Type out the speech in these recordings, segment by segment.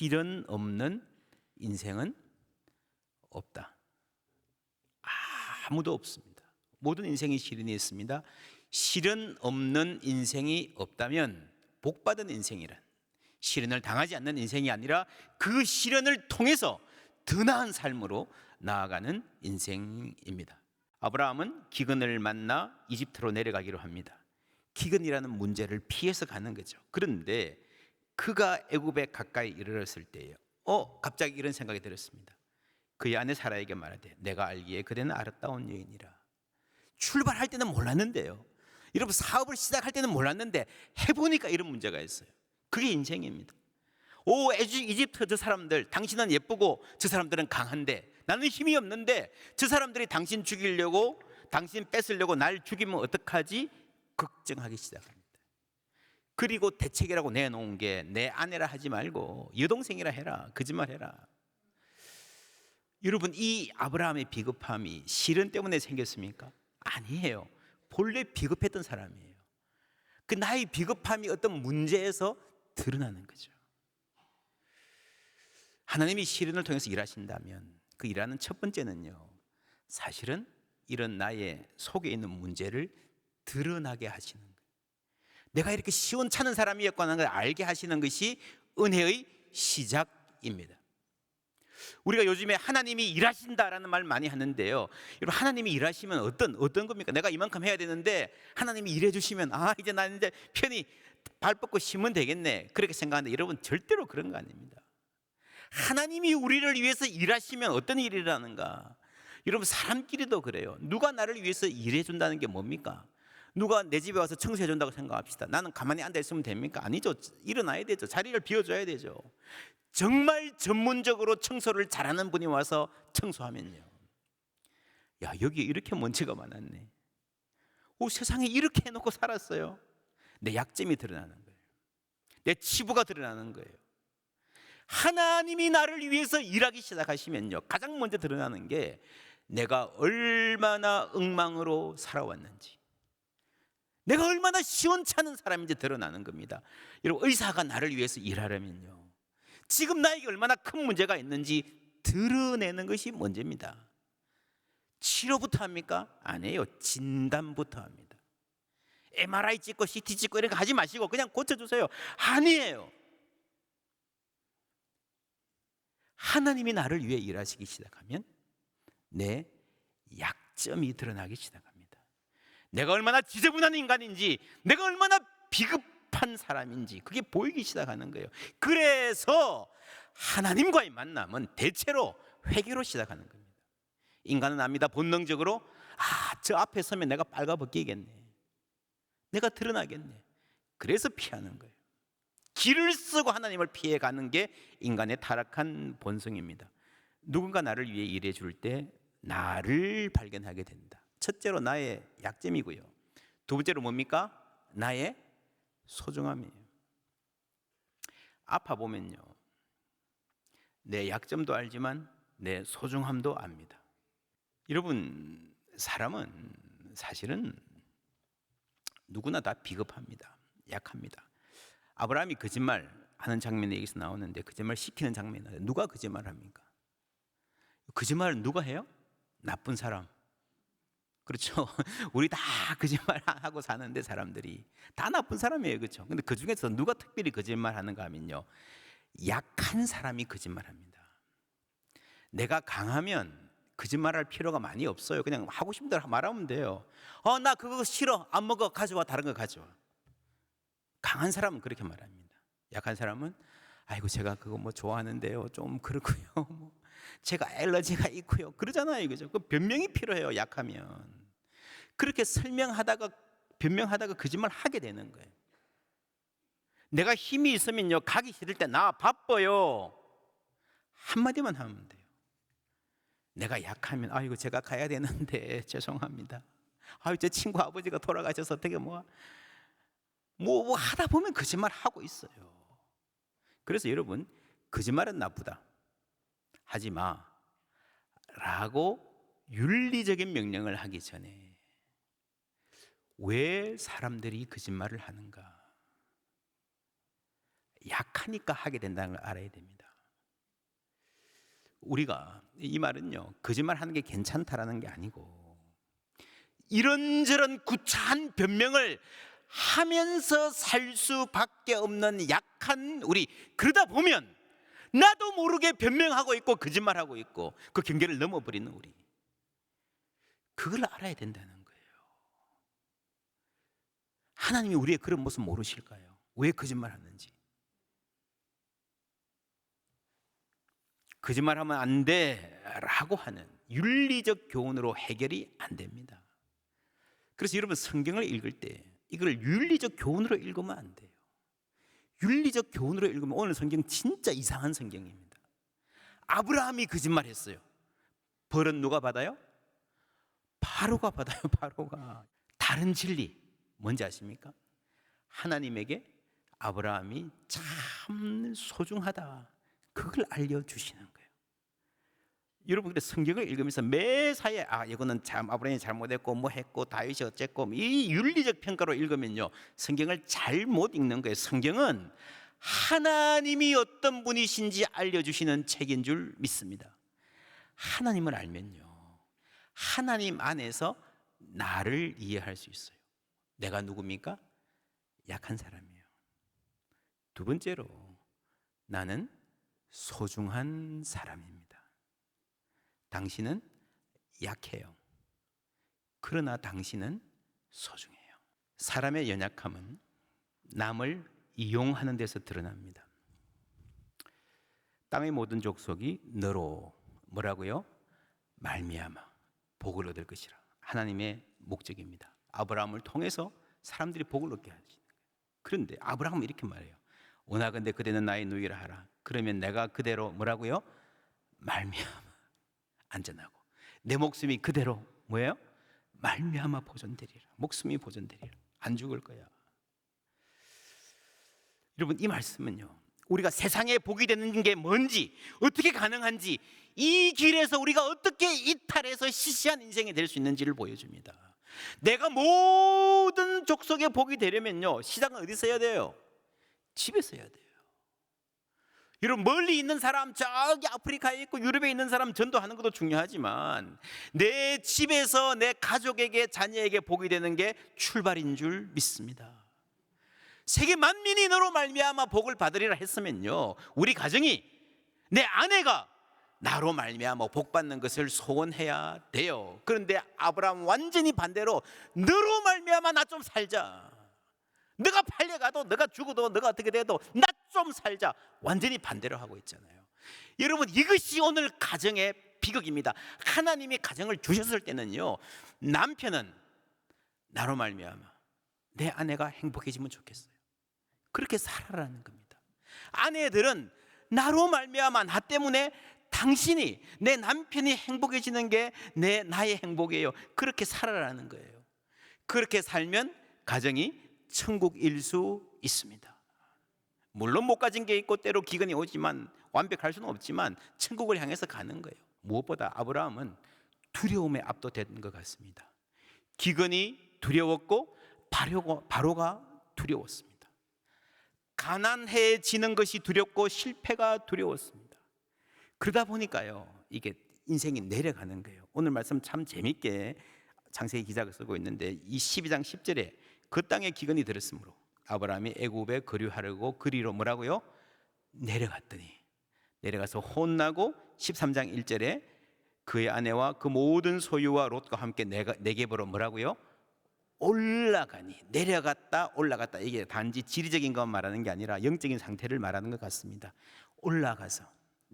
실현 없는 인생은 없다. 아무도 없습니다. 모든 인생이 실현이 있습니다. 실현 없는 인생이 없다면 복 받은 인생이란 실현을 당하지 않는 인생이 아니라 그 실현을 통해서 더 나은 삶으로 나아가는 인생입니다. 아브라함은 기근을 만나 이집트로 내려가기로 합니다. 기근이라는 문제를 피해서 가는 거죠. 그런데 그가 애굽에 가까이 이르렀을 때에 어 갑자기 이런 생각이 들었습니다. 그의 아내 사라에게 말하되 내가 알기에 그대는 아름다운 여인이라. 출발할 때는 몰랐는데요. 여러분 사업을 시작할 때는 몰랐는데 해보니까 이런 문제가 있어요. 그게 인생입니다. 오 이집트 저 사람들 당신은 예쁘고 저 사람들은 강한데 나는 힘이 없는데 저 사람들이 당신 죽이려고 당신 뺏으려고 날 죽이면 어떡하지 걱정하기 시작합니다. 그리고 대책이라고 내놓은 게 내 아내라 하지 말고 여동생이라 해라 거짓말 해라. 여러분 이 아브라함의 비겁함이 실현 때문에 생겼습니까? 아니에요. 본래 비겁했던 사람이에요. 그 나의 비겁함이 어떤 문제에서 드러나는 거죠. 하나님이 실현을 통해서 일하신다면 그 일하는 첫 번째는요. 사실은 이런 나의 속에 있는 문제를 드러나게 하시는. 내가 이렇게 시원찮은 사람이었구나 하는 걸 알게 하시는 것이 은혜의 시작입니다. 우리가 요즘에 하나님이 일하신다라는 말 많이 하는데요. 여러분 하나님이 일하시면 어떤 어떤 겁니까? 내가 이만큼 해야 되는데 하나님이 일해 주시면 아 이제 나 이제 편히 발 뻗고 쉬면 되겠네. 그렇게 생각하는데 여러분 절대로 그런 거 아닙니다. 하나님이 우리를 위해서 일하시면 어떤 일이 일어나는가? 여러분 사람끼리도 그래요. 누가 나를 위해서 일해 준다는 게 뭡니까? 누가 내 집에 와서 청소해 준다고 생각합시다. 나는 가만히 앉아 있으면 됩니까? 아니죠. 일어나야 되죠. 자리를 비워줘야 되죠. 정말 전문적으로 청소를 잘하는 분이 와서 청소하면요. 야 여기 이렇게 먼지가 많았네. 오 세상에 이렇게 해놓고 살았어요. 내 약점이 드러나는 거예요. 내 치부가 드러나는 거예요. 하나님이 나를 위해서 일하기 시작하시면요. 가장 먼저 드러나는 게 내가 얼마나 엉망으로 살아왔는지. 내가 얼마나 시원찮은 사람인지 드러나는 겁니다. 여러분 의사가 나를 위해서 일하려면요. 지금 나에게 얼마나 큰 문제가 있는지 드러내는 것이 문제입니다. 치료부터 합니까? 아니에요. 진단부터 합니다. MRI 찍고 CT 찍고 이런 거 하지 마시고 그냥 고쳐주세요. 아니에요. 하나님이 나를 위해 일하시기 시작하면 내 약점이 드러나기 시작합니다. 내가 얼마나 지저분한 인간인지, 내가 얼마나 비급한 사람인지 그게 보이기 시작하는 거예요. 그래서 하나님과의 만남은 대체로 회개로 시작하는 겁니다. 인간은 압니다. 본능적으로 아, 저 앞에 서면 내가 빨가 벗기겠네. 내가 드러나겠네. 그래서 피하는 거예요. 길을 쓰고 하나님을 피해 가는 게 인간의 타락한 본성입니다. 누군가 나를 위해 일해 줄 때 나를 발견하게 된다. 첫째로 나의 약점이고요. 두 번째로 뭡니까? 나의 소중함이에요. 아파 보면요. 내 약점도 알지만 내 소중함도 압니다. 여러분, 사람은 사실은 누구나 다 비겁합니다. 약합니다. 아브라함이 거짓말 하는 장면이 여기서 나오는데 거짓말 시키는 장면이 나와요. 누가 거짓말 합니까? 거짓말을 누가 해요? 나쁜 사람. 그렇죠. 우리 다 거짓말 하고 사는데 사람들이 다 나쁜 사람이에요. 그렇죠. 근데 그 중에서 누가 특별히 거짓말 하는가 하면요. 약한 사람이 거짓말 합니다. 내가 강하면 거짓말할 필요가 많이 없어요. 그냥 하고 싶은 대로 말하면 돼요. 어, 나 그거 싫어. 안 먹어. 가져와. 다른 거 가져와. 강한 사람은 그렇게 말합니다. 약한 사람은 아이고 제가 그거 뭐 좋아하는데요. 좀 그렇고요. 뭐 제가 알러지가 있고요. 그러잖아요. 그죠? 그 변명이 필요해요. 약하면. 그렇게 설명하다가 변명하다가 거짓말 하게 되는 거예요. 내가 힘이 있으면요. 가기 싫을 때 나 바빠요. 한마디만 하면 돼요. 내가 약하면 아이고 제가 가야 되는데 죄송합니다. 아유 제 친구 아버지가 돌아가셔서 어떻게 뭐 뭐, 뭐 하다 보면 거짓말 하고 있어요. 그래서 여러분 거짓말은 나쁘다. 하지 마. 라고 윤리적인 명령을 하기 전에 왜 사람들이 거짓말을 하는가? 약하니까 하게 된다는 걸 알아야 됩니다. 우리가 이 말은요 거짓말 하는 게 괜찮다라는 게 아니고 이런저런 구차한 변명을 하면서 살 수밖에 없는 약한 우리 그러다 보면 나도 모르게 변명하고 있고 거짓말하고 있고 그 경계를 넘어버리는 우리 그걸 알아야 된다는 거예요. 하나님이 우리의 그런 모습 모르실까요? 왜 거짓말 하는지. 거짓말 하면 안 돼 라고 하는 윤리적 교훈으로 해결이 안 됩니다. 그래서 여러분 성경을 읽을 때 이걸 윤리적 교훈으로 읽으면 안 돼요. 윤리적 교훈으로 읽으면 오늘 성경 진짜 이상한 성경입니다. 아브라함이 거짓말했어요. 벌은 누가 받아요? 바로가 받아요. 바로가 다른 진리 뭔지 아십니까? 하나님에게 아브라함이 참 소중하다. 그걸 알려 주시는 거예요. 여러분 근데 성경을 읽으면서 매사에 아 이거는 참 아브라함이 잘못했고 뭐 했고 다윗이 어쨌고 이 윤리적 평가로 읽으면요 성경을 잘못 읽는 거예요. 성경은 하나님이 어떤 분이신지 알려주시는 책인 줄 믿습니다. 하나님을 알면요 하나님 안에서 나를 이해할 수 있어요. 내가 누굽니까? 약한 사람이에요. 두 번째로 나는 소중한 사람입니다. 당신은 약해요. 그러나 당신은 소중해요. 사람의 연약함은 남을 이용하는 데서 드러납니다. 땅의 모든 족속이 너로 뭐라고요? 말미암아 복을 얻을 것이라. 하나님의 목적입니다. 아브라함을 통해서 사람들이 복을 얻게 하시는 거예요. 그런데 아브라함은 이렇게 말해요. 오나건대 그대는 나의 누이라 하라. 그러면 내가 그대로 뭐라고요? 말미암아 안전하고 내 목숨이 그대로 뭐예요? 말미암아 보존되리라. 목숨이 보존되리라. 안 죽을 거야. 여러분 이 말씀은요. 우리가 세상에 복이 되는 게 뭔지 어떻게 가능한지 이 길에서 우리가 어떻게 이탈해서 시시한 인생이 될 수 있는지를 보여줍니다. 내가 모든 족속의 복이 되려면요 시작은 어디서 해야 돼요? 집에서 해야 돼요. 여러분 멀리 있는 사람 저기 아프리카에 있고 유럽에 있는 사람 전도하는 것도 중요하지만 내 집에서 내 가족에게 자녀에게 복이 되는 게 출발인 줄 믿습니다. 세계 만민이 너로 말미암아 복을 받으리라 했으면요 우리 가정이 내 아내가 나로 말미암아 복 받는 것을 소원해야 돼요. 그런데 아브라함 완전히 반대로 너로 말미암아 나 좀 살자. 너가 팔려가도 너가 죽어도 너가 어떻게 돼도 나 좀 살자. 완전히 반대로 하고 있잖아요. 여러분 이것이 오늘 가정의 비극입니다. 하나님이 가정을 주셨을 때는요 남편은 나로 말미암아 내 아내가 행복해지면 좋겠어요. 그렇게 살아라는 겁니다. 아내들은 나로 말미암아 나 때문에 당신이 내 남편이 행복해지는 게 내 나의 행복이에요. 그렇게 살아라는 거예요. 그렇게 살면 가정이 천국일 수 있습니다. 물론 못 가진 게 있고 때로 기근이 오지만 완벽할 수는 없지만 천국을 향해서 가는 거예요. 무엇보다 아브라함은 두려움에 압도된 것 같습니다. 기근이 두려웠고 바로가, 바로가 두려웠습니다. 가난해지는 것이 두렵고 실패가 두려웠습니다. 그러다 보니까요, 이게 인생이 내려가는 거예요. 오늘 말씀 참 재밌게 장세기 기자가 쓰고 있는데 이 12장 10절에 그 땅에 기근이 들었으므로 아브라함이 애굽에 거류하려고 그리로 뭐라고요? 내려갔더니 내려가서 혼나고 13장 1절에 그의 아내와 그 모든 소유와 롯과 함께 내가 내게보러 뭐라고요? 올라가니 내려갔다 올라갔다 이게 단지 지리적인 것만 말하는 게 아니라 영적인 상태를 말하는 것 같습니다. 올라가서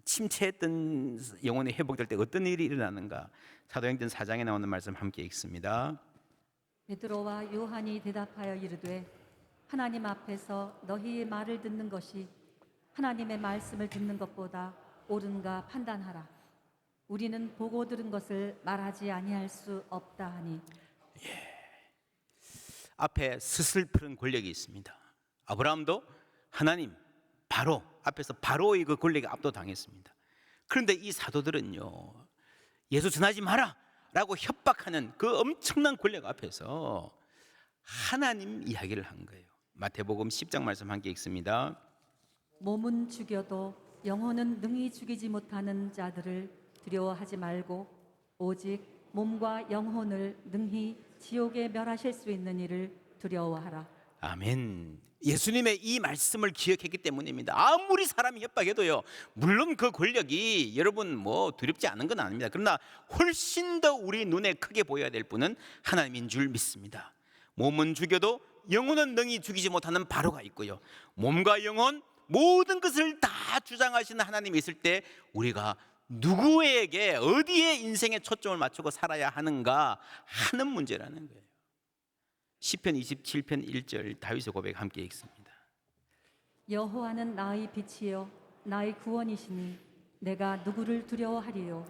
침체했던 영혼이 회복될 때 어떤 일이 일어나는가? 사도행전 4장에 나오는 말씀 함께 읽습니다. 베드로와 요한이 대답하여 이르되 하나님 앞에서 너희의 말을 듣는 것이 하나님의 말씀을 듣는 것보다 옳은가 판단하라. 우리는 보고 들은 것을 말하지 아니할 수 없다 하니 앞에 스슬프른 권력이 있습니다. 아브라함도 하나님 바로 앞에서 바로의 그 권력에 압도당했습니다. 그런데 이 사도들은요 예수 전하지 마라 라고 협박하는 그 엄청난 권력 앞에서 하나님 이야기를 한 거예요. 마태복음 10장 말씀 함께 읽습니다. 몸은 죽여도 영혼은 능히 죽이지 못하는 자들을 두려워하지 말고 오직 몸과 영혼을 능히 지옥에 멸하실 수 있는 이를 두려워하라. 아멘. 예수님의 이 말씀을 기억했기 때문입니다. 아무리 사람이 협박해도요. 물론 그 권력이 여러분 뭐 두렵지 않은 건 아닙니다. 그러나 훨씬 더 우리 눈에 크게 보여야 될 분은 하나님인 줄 믿습니다. 몸은 죽여도 영혼은 능히 죽이지 못하는 바로가 있고요. 몸과 영혼 모든 것을 다 주장하시는 하나님이 있을 때 우리가 누구에게 어디에 인생의 초점을 맞추고 살아야 하는가 하는 문제라는 거예요. 시편 27편 1절 다윗의 고백 함께 읽습니다. 여호와는 나의 빛이요 나의 구원이시니 내가 누구를 두려워하리요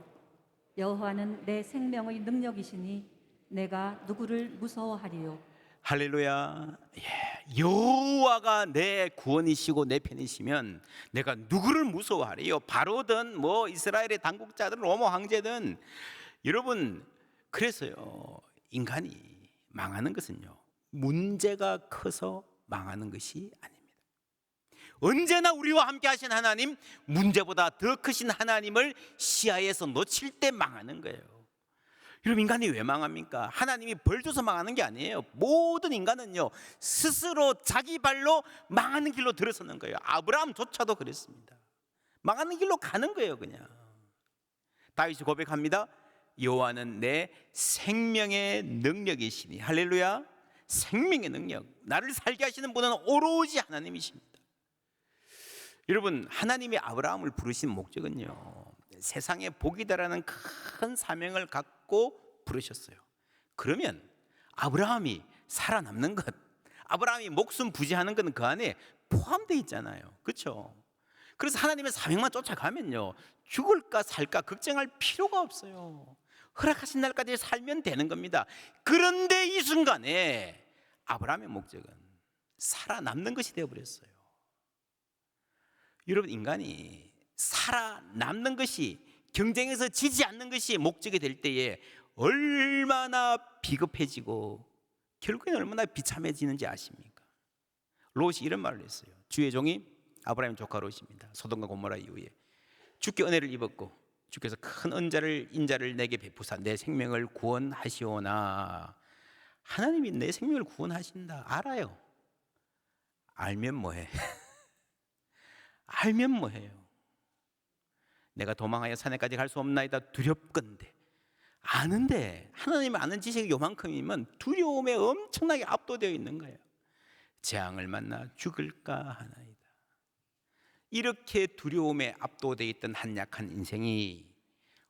여호와는 내 생명의 능력이시니 내가 누구를 무서워하리요 할렐루야. 예, 여호와가 내 구원이시고 내 편이시면 내가 누구를 무서워하리요? 바로든 뭐 이스라엘의 당국자든 로마 황제든 여러분 그래서요 인간이 망하는 것은요 문제가 커서 망하는 것이 아닙니다. 언제나 우리와 함께 하신 하나님 문제보다 더 크신 하나님을 시야에서 놓칠 때 망하는 거예요. 여러분 인간이 왜 망합니까? 하나님이 벌 줘서 망하는 게 아니에요. 모든 인간은요 스스로 자기 발로 망하는 길로 들어서는 거예요. 아브라함조차도 그랬습니다. 망하는 길로 가는 거예요, 그냥. 다윗이 고백합니다. 여호와는 내 생명의 능력이시니 할렐루야. 생명의 능력. 나를 살게 하시는 분은 오로지 하나님이십니다. 여러분 하나님이 아브라함을 부르신 목적은요 세상에 복이다라는 큰 사명을 갖고 부르셨어요. 그러면 아브라함이 살아남는 것, 아브라함이 목숨 부지하는 것은 그 안에 포함되어 있잖아요. 그렇죠? 그래서 하나님의 사명만 쫓아가면요 죽을까 살까 걱정할 필요가 없어요. 허락하신 날까지 살면 되는 겁니다. 그런데 이 순간에 아브라함의 목적은 살아남는 것이 되어버렸어요. 여러분 인간이 살아남는 것이 경쟁에서 지지 않는 것이 목적이 될 때에 얼마나 비겁해지고 결국엔 얼마나 비참해지는지 아십니까? 롯이 이런 말을 했어요. 주의 종이 아브라함 조카 롯입니다. 소돔과 고모라 이후에 주께 은혜를 입었고 주께서 큰 은자를 인자를 내게 베푸사 내 생명을 구원하시오나 하나님이 내 생명을 구원하신다 알아요. 알면 뭐해? 알면 뭐해요? 내가 도망하여 산에까지 갈 수 없나이다 두렵건데 아는데 하나님 아는 지식이 요만큼이면 두려움에 엄청나게 압도되어 있는 거예요. 재앙을 만나 죽을까 하나이다. 이렇게 두려움에 압도되어 있던 한약한 인생이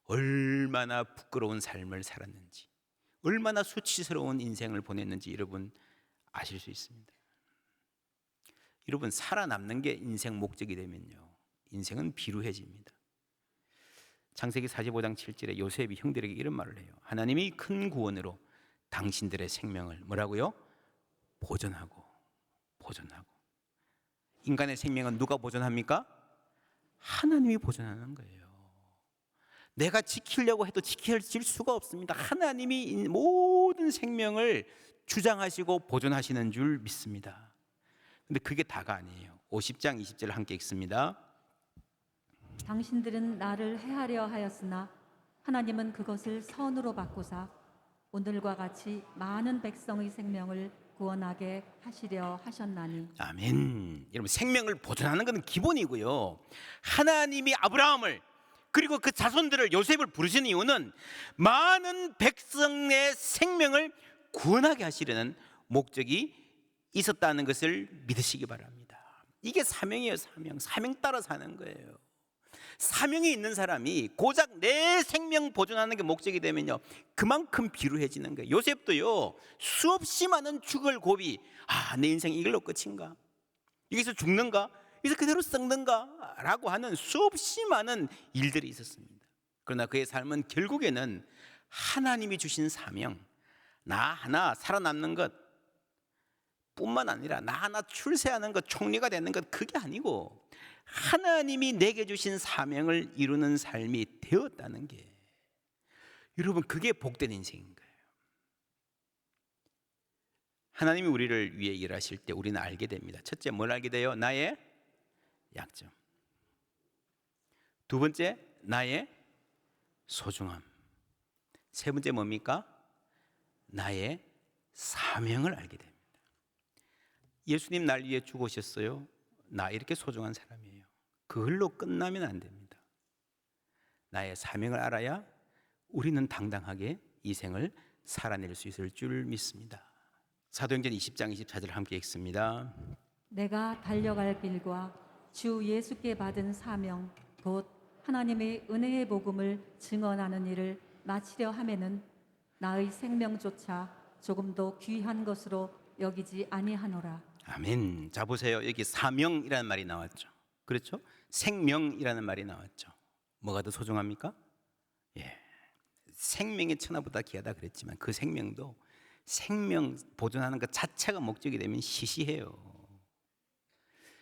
얼마나 부끄러운 삶을 살았는지, 얼마나 수치스러운 인생을 보냈는지 여러분 아실 수 있습니다. 여러분 살아남는 게 인생 목적이 되면요. 인생은 비루해집니다. 창세기 45장 7절에 요셉이 형들에게 이런 말을 해요. 하나님이 큰 구원으로 당신들의 생명을 뭐라고요? 보존하고 보존하고. 인간의 생명은 누가 보존합니까? 하나님이 보존하는 거예요. 내가 지키려고 해도 지켜질 수가 없습니다. 하나님이 이 모든 생명을 주장하시고 보존하시는 줄 믿습니다. 근데 그게 다가 아니에요. 50장 20절 함께 읽습니다. 당신들은 나를 해하려 하였으나 하나님은 그것을 선으로 바꾸사 오늘과 같이 많은 백성의 생명을 구원하게 하시려 하셨나니 아멘. 여러분 생명을 보존하는 것은 기본이고요. 하나님이 아브라함을 그리고 그 자손들을 요셉을 부르신 이유는 많은 백성의 생명을 구원하게 하시려는 목적이 있었다는 것을 믿으시기 바랍니다. 이게 사명이에요, 사명. 사명 따라 사는 거예요. 사명이 있는 사람이 고작 내 생명 보존하는 게 목적이 되면요 그만큼 비루해지는 거예요. 요셉도요 수없이 많은 죽을 고비 아 내 인생 이걸로 끝인가? 여기서 죽는가? 여기서 그대로 썩는가? 라고 하는 수없이 많은 일들이 있었습니다. 그러나 그의 삶은 결국에는 하나님이 주신 사명 나 하나 살아남는 것 뿐만 아니라 나 하나 출세하는 것 총리가 되는 것 그게 아니고 하나님이 내게 주신 사명을 이루는 삶이 되었다는 게 여러분 그게 복된 인생인 거예요. 하나님이 우리를 위해 일하실 때 우리는 알게 됩니다. 첫째 뭘 알게 돼요? 나의 약점. 두 번째 나의 소중함. 세 번째 뭡니까? 나의 사명을 알게 됩니다. 예수님 날 위해 죽으셨어요. 나 이렇게 소중한 사람이에요. 그걸로 끝나면 안 됩니다. 나의 사명을 알아야 우리는 당당하게 이 생을 살아낼 수 있을 줄 믿습니다. 사도행전 20장 24절 함께 읽습니다. 내가 달려갈 길과 주 예수께 받은 사명 곧 하나님의 은혜의 복음을 증언하는 일을 마치려 하면은 나의 생명조차 조금도 귀한 것으로 여기지 아니하노라. 아멘. 자 보세요. 여기 사명이라는 말이 나왔죠. 그렇죠? 생명이라는 말이 나왔죠. 뭐가 더 소중합니까? 예. 생명이 천하보다 귀하다 그랬지만 그 생명도 생명 보존하는 것 자체가 목적이 되면 시시해요.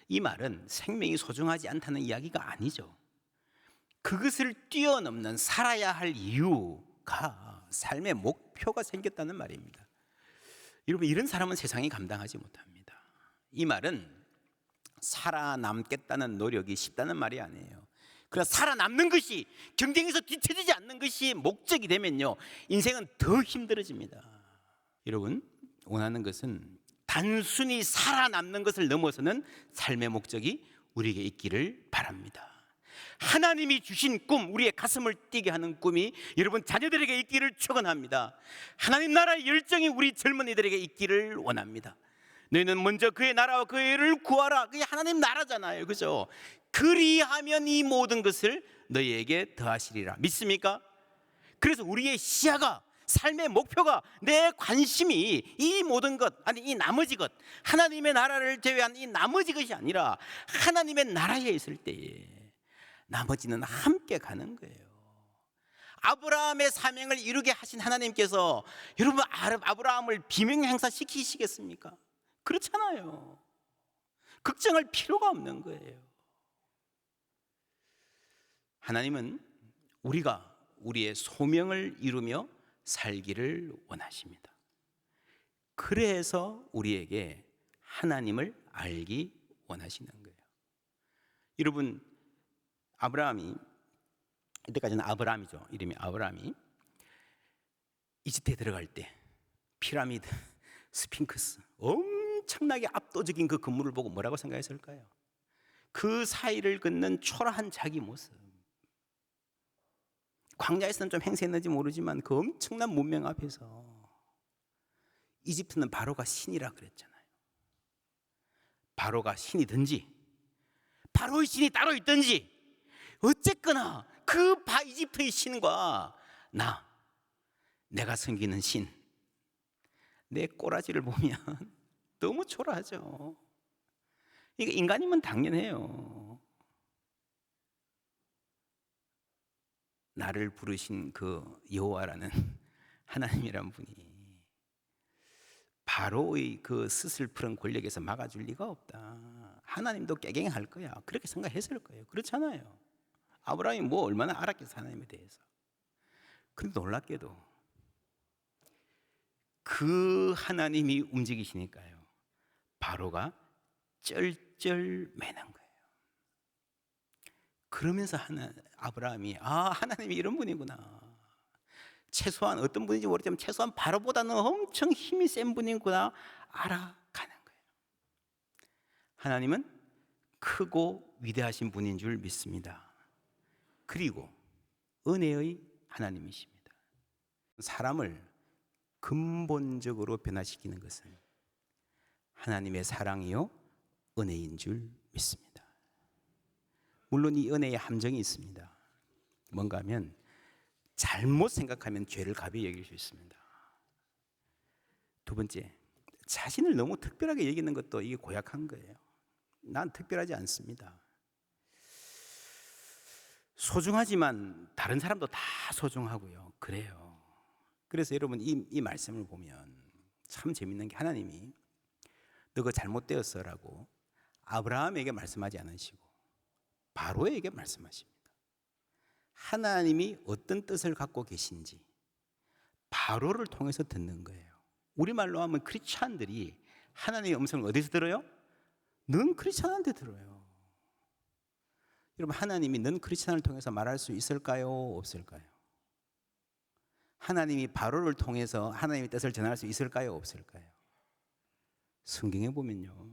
이 말은 생명이 소중하지 않다는 이야기가 아니죠. 그것을 뛰어넘는 살아야 할 이유가 삶의 목표가 생겼다는 말입니다. 여러분 이런 사람은 세상이 감당하지 못합니다. 이 말은 살아남겠다는 노력이 쉽다는 말이 아니에요. 그러나 살아남는 것이 경쟁에서 뒤처지지 않는 것이 목적이 되면요 인생은 더 힘들어집니다. 여러분 원하는 것은 단순히 살아남는 것을 넘어서는 삶의 목적이 우리에게 있기를 바랍니다. 하나님이 주신 꿈, 우리의 가슴을 뛰게 하는 꿈이 여러분 자녀들에게 있기를 축원합니다. 하나님 나라의 열정이 우리 젊은이들에게 있기를 원합니다. 너희는 먼저 그의 나라와 그의 의를 구하라. 그게 하나님 나라잖아요. 그죠? 그리하면 이 모든 것을 너희에게 더하시리라. 믿습니까? 그래서 우리의 시야가 삶의 목표가 내 관심이 이 모든 것 아니 이 나머지 것 하나님의 나라를 제외한 이 나머지 것이 아니라 하나님의 나라에 있을 때에 나머지는 함께 가는 거예요. 아브라함의 사명을 이루게 하신 하나님께서 여러분 아브라함을 비명 행사 시키시겠습니까? 그렇잖아요. 걱정할 필요가 없는 거예요. 하나님은 우리가 우리의 소명을 이루며 살기를 원하십니다. 그래서 우리에게 하나님을 알기 원하시는 거예요. 여러분 아브라함이 이때까지는 아브라함이죠. 이름이 아브라함이 이집트에 들어갈 때 피라미드, 스핑크스 엄 청나게 압도적인 그 건물을 보고 뭐라고 생각했을까요? 그 사이를 걷는 초라한 자기 모습. 광야에서는 좀 행세했는지 모르지만 그 엄청난 문명 앞에서 이집트는 바로가 신이라 그랬잖아요. 바로가 신이든지 바로의 신이 따로 있든지 어쨌거나 그 바 이집트의 신과 나 내가 섬기는 신 내 꼬라지를 보면 너무 초라하죠. 이게 인간이면 당연해요. 나를 부르신 그 여호와라는 하나님이란 분이 바로의 그 스슬프른 권력에서 막아줄 리가 없다. 하나님도 깨갱할 거야. 그렇게 생각했을 거예요. 그렇잖아요. 아브라함이 뭐 얼마나 알았겠어 하나님에 대해서. 근데 놀랍게도 그 하나님이 움직이시니까요. 바로가 쩔쩔 매는 거예요. 그러면서 하나 아브라함이 아 하나님이 이런 분이구나. 최소한 어떤 분인지 모르지만 최소한 바로보다는 엄청 힘이 센 분이구나 알아가는 거예요. 하나님은 크고 위대하신 분인 줄 믿습니다. 그리고 은혜의 하나님이십니다. 사람을 근본적으로 변화시키는 것은 하나님의 사랑이요 은혜인 줄 믿습니다. 물론 이 은혜의 함정이 있습니다. 뭔가 하면 잘못 생각하면 죄를 가벼이 여길 수 있습니다. 두 번째, 자신을 너무 특별하게 여기는 것도 이게 고약한 거예요. 난 특별하지 않습니다. 소중하지만 다른 사람도 다 소중하고요. 그래요. 그래서 여러분 이, 이 말씀을 보면 참 재밌는 게 하나님이 너가 잘못되었어라고 아브라함에게 말씀하지 않으시고 바로에게 말씀하십니다. 하나님이 어떤 뜻을 갖고 계신지 바로를 통해서 듣는 거예요. 우리말로 하면 크리스찬들이 하나님의 음성을 어디서 들어요? 넌 크리스찬한테 들어요. 여러분 하나님이 넌 크리스천을 통해서 말할 수 있을까요? 없을까요? 하나님이 바로를 통해서 하나님의 뜻을 전할 수 있을까요? 없을까요? 성경에 보면요.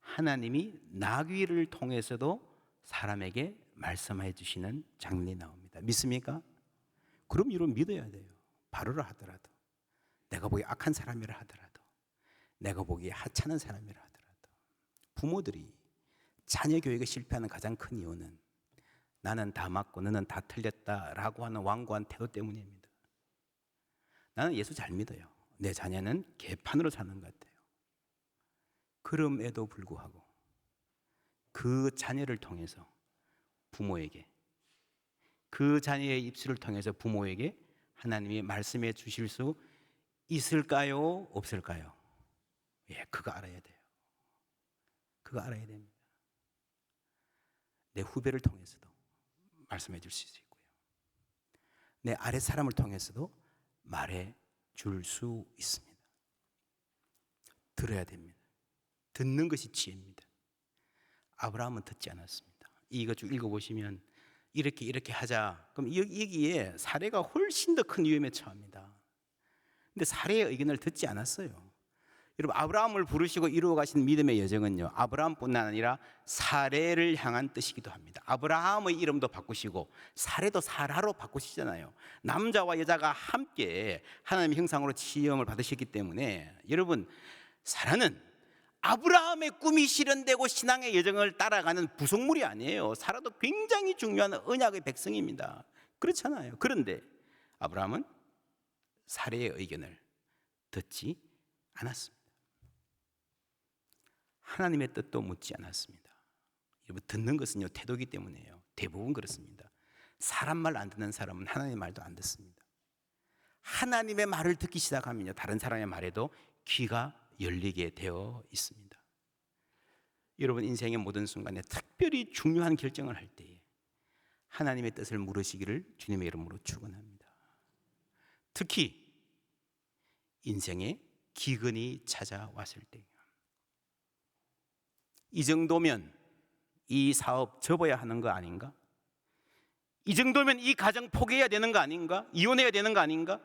하나님이 나귀를 통해서도 사람에게 말씀해 주시는 장면이 나옵니다. 믿습니까? 그럼 이런 믿어야 돼요. 바로를 하더라도 내가 보기에 악한 사람이라 하더라도 내가 보기에 하찮은 사람이라 하더라도 부모들이 자녀 교육에 실패하는 가장 큰 이유는 나는 다 맞고 너는 다 틀렸다라고 하는 완고한 태도 때문입니다. 나는 예수 잘 믿어요. 내 자녀는 개판으로 사는 것 같아요. 그럼에도 불구하고 그 자녀를 통해서 부모에게 그 자녀의 입술을 통해서 부모에게 하나님이 말씀해 주실 수 있을까요? 없을까요? 예, 그거 알아야 돼요. 그거 알아야 됩니다. 내 후배를 통해서도 말씀해 줄 수 있고요. 내 아래 사람을 통해서도 말해 줄 수 있습니다. 들어야 됩니다. 듣는 것이 지혜입니다. 아브라함은 듣지 않았습니다. 이거 쭉 읽어보시면 이렇게 이렇게 하자. 그럼 여- 여기에 사례가 훨씬 더 큰 위험에 처합니다. 근데 사례의 의견을 듣지 않았어요. 여러분 아브라함을 부르시고 이루어 가신 믿음의 여정은요. 아브라함뿐만 아니라 사례를 향한 뜻이기도 합니다. 아브라함의 이름도 바꾸시고 사례도 사라로 바꾸시잖아요. 남자와 여자가 함께 하나님의 형상으로 지음을 받으셨기 때문에 여러분 사라는 아브라함의 꿈이 실현되고 신앙의 여정을 따라가는 부속물이 아니에요. 사라도 굉장히 중요한 언약의 백성입니다. 그렇잖아요. 그런데 아브라함은 사례의 의견을 듣지 않았습니다. 하나님의 뜻도 묻지 않았습니다. 여러분 듣는 것은요 태도기 때문에요. 대부분 그렇습니다. 사람 말 안 듣는 사람은 하나님의 말도 안 듣습니다. 하나님의 말을 듣기 시작하면요 다른 사람의 말에도 귀가 열리게 되어 있습니다. 여러분 인생의 모든 순간에 특별히 중요한 결정을 할 때에 하나님의 뜻을 물으시기를 주님의 이름으로 축원합니다. 특히 인생에 기근이 찾아왔을 때. 이 정도면 이 사업 접어야 하는 거 아닌가? 이 정도면 이 가정 포기해야 되는 거 아닌가? 이혼해야 되는 거 아닌가?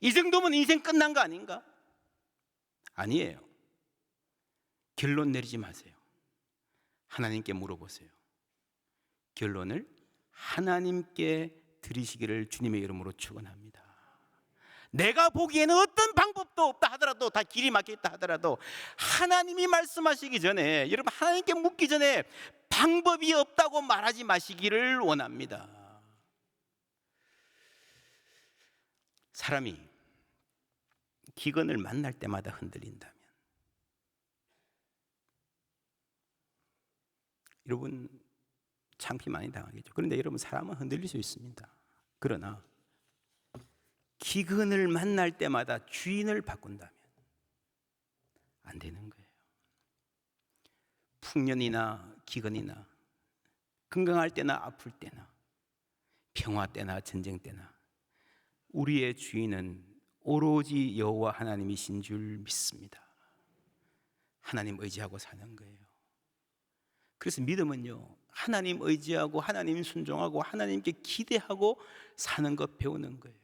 이 정도면 인생 끝난 거 아닌가? 아니에요. 결론 내리지 마세요. 하나님께 물어보세요. 결론을 하나님께 드리시기를 주님의 이름으로 축원합니다. 내가 보기에는 어떤 방법도 없다 하더라도 다 길이 막혀 있다 하더라도 하나님이 말씀하시기 전에 여러분 하나님께 묻기 전에 방법이 없다고 말하지 마시기를 원합니다. 사람이 기근을 만날 때마다 흔들린다면 여러분 창피 많이 당하겠죠. 그런데 여러분 사람은 흔들릴 수 있습니다. 그러나 기근을 만날 때마다 주인을 바꾼다면 안 되는 거예요. 풍년이나 기근이나 건강할 때나 아플 때나 평화 때나 전쟁 때나 우리의 주인은 오로지 여호와 하나님이신 줄 믿습니다. 하나님 의지하고 사는 거예요. 그래서 믿음은요. 하나님 의지하고 하나님 순종하고 하나님께 기대하고 사는 것 배우는 거예요.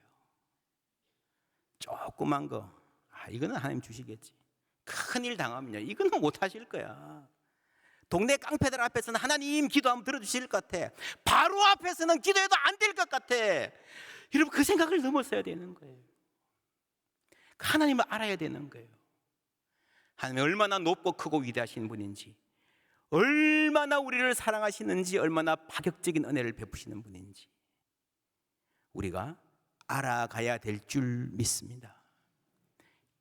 조그만 거, 아, 이거는 하나님 주시겠지. 큰 일 당하면요, 이거는 못 하실 거야. 동네 깡패들 앞에서는 하나님 기도하면 들어주실 것 같아. 바로 앞에서는 기도해도 안 될 것 같아. 여러분 그 생각을 넘었어야 되는 거예요. 하나님을 알아야 되는 거예요. 하나님 얼마나 높고 크고 위대하신 분인지, 얼마나 우리를 사랑하시는지, 얼마나 파격적인 은혜를 베푸시는 분인지 우리가 알아가야 될 줄 믿습니다.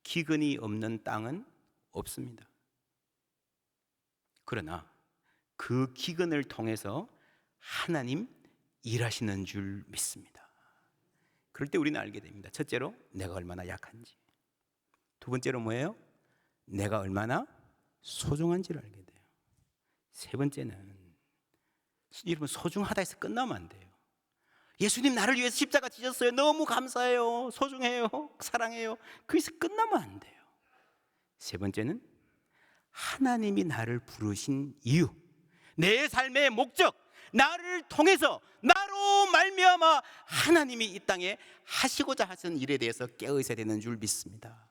기근이 없는 땅은 없습니다. 그러나 그 기근을 통해서 하나님 일하시는 줄 믿습니다. 그럴 때 우리는 알게 됩니다. 첫째로 내가 얼마나 약한지. 두 번째로 뭐예요? 내가 얼마나 소중한지를 알게 돼요. 세 번째는 여러분 소중하다 해서 끝나면 안 돼요. 예수님 나를 위해서 십자가 지셨어요. 너무 감사해요. 소중해요. 사랑해요. 거기서 끝나면 안 돼요. 세 번째는 하나님이 나를 부르신 이유. 내 삶의 목적, 나를 통해서 나로 말미암아 하나님이 이 땅에 하시고자 하시는 일에 대해서 깨어 있어야 되는 줄 믿습니다.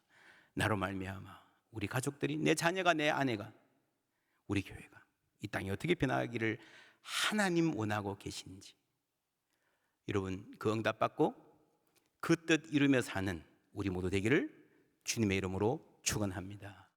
나로 말미암아 우리 가족들이 내 자녀가 내 아내가 우리 교회가 이 땅이 어떻게 변화하기를 하나님 원하고 계신지 여러분 그 응답 받고 그 뜻 이루며 사는 우리 모두 되기를 주님의 이름으로 축원합니다.